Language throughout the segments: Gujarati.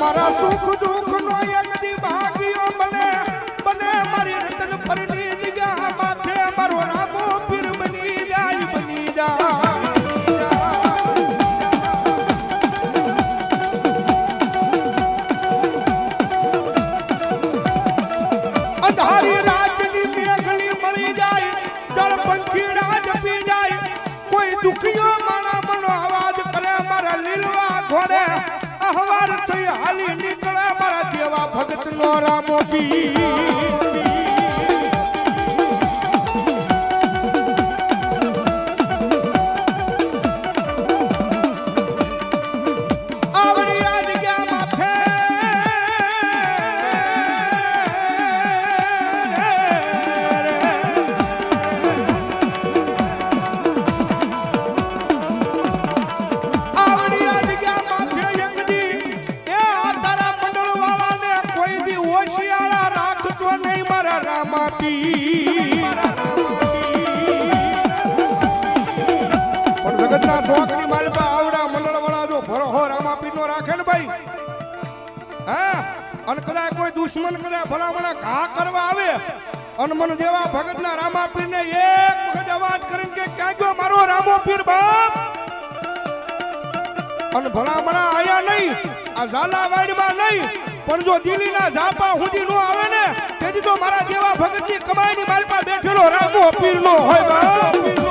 મારા સુખ દુઃખ નો એક નો રામો પીર દુશ્મન કદાચ ભલામણા ઘા કરવા આવે. અને મને જેવા ભગતના રામાપીર ને એક વખત અવાજ કરીને કે, ક્યાં ગયો મારો રામોપીર બાપ? અને ભલામણા આયા નહીં. આ ઝાલાવાડમાં નહીં. પણ જો દિલ્હીના ઝાપા સુધી નો આવે ને, તેથી તો મારા જેવા ભગતની કમાઈની મારી પાસે બેઠેલો રામો પીરનો હોય બાપ.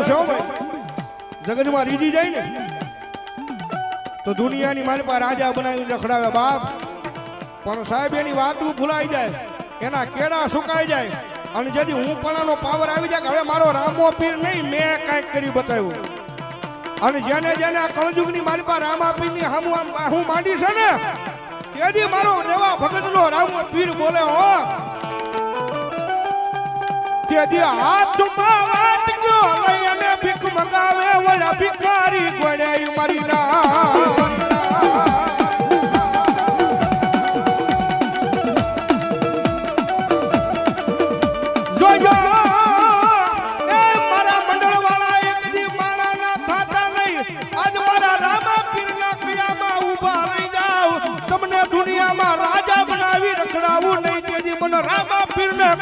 ધર્મ છે જગતમાં રીજી જાય ને, તો દુનિયાની મારી પાસે રાજા બનાવીને રખડાવે બાપ. પણ સાહેબ, એની વાતું ભૂલાઈ જાય, એના કેડા સુકાઈ જાય. અને જેથી હું પણ પાવર આવી જાય હવે મારો રામો પીર નહીં, મેં કાંઈક કરી બતાવ્યું. અને જેને જેને આ કળજુગની મારી પાસે રામા પીરની હામું હું માંડી છે ને તેથી મારો દેવા ભગતનો રામો પીર બોલે, હો તેથી હાથ ચુમાવાટ ગયો લઈ અને ભીખ મંગાવે વળા ભિખારી ગોળે મારી ના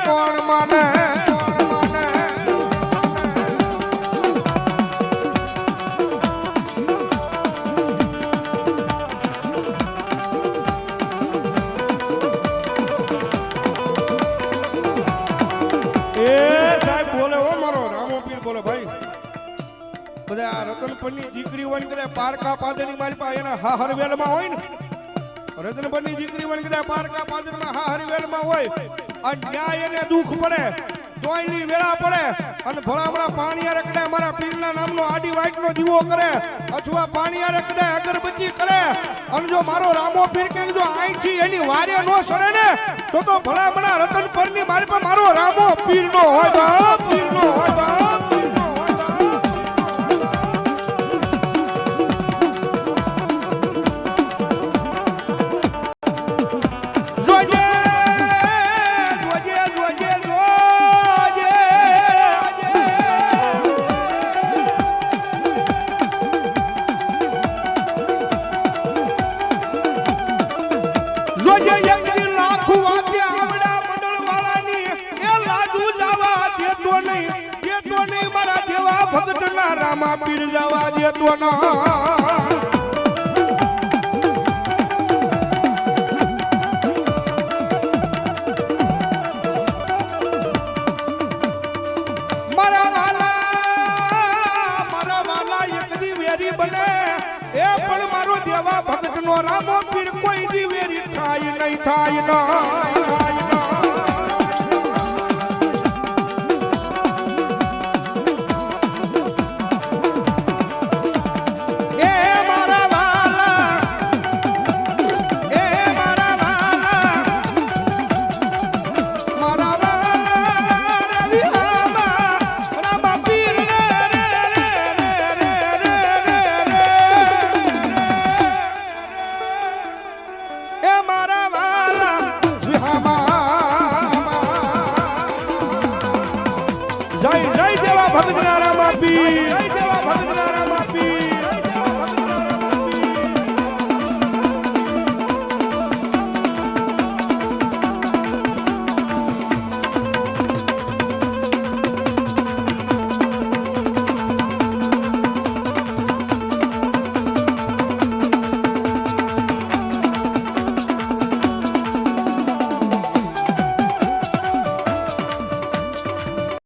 કોણ એ બધા આ રતનપરની દીકરી ને કદાચ પારકા પાદરની મારી પાસે એના હા હરવેલમાં હોય ને. રતનપરની દીકરી હોય કરે, પારકા પાદરમાં હા હરવેલમાં હોય. અને ન્યાય એને દુઃખ પડે તોયની વેળા પડે, અને ભલામણા પાણી રખડે, મારા પીરના નામનો આડી વાઈટનો દીવો કરે, અથવા પાણી રખડે, અગરબત્તી કરે. અને જો મારો રામો પીર કે જો અહીંથી એની વારે નો સરે ને, તો તો ભલામણા રતન પરની મારી પાસે મારો રામો પીરનો હોય, બાપ પીરનો હોય, બાપ. રામા પીર જવા દેતો ન. દેવા ભગતનો રામો પીર કોઈ દિવેરી થાય નહીં થાય નહીં Be.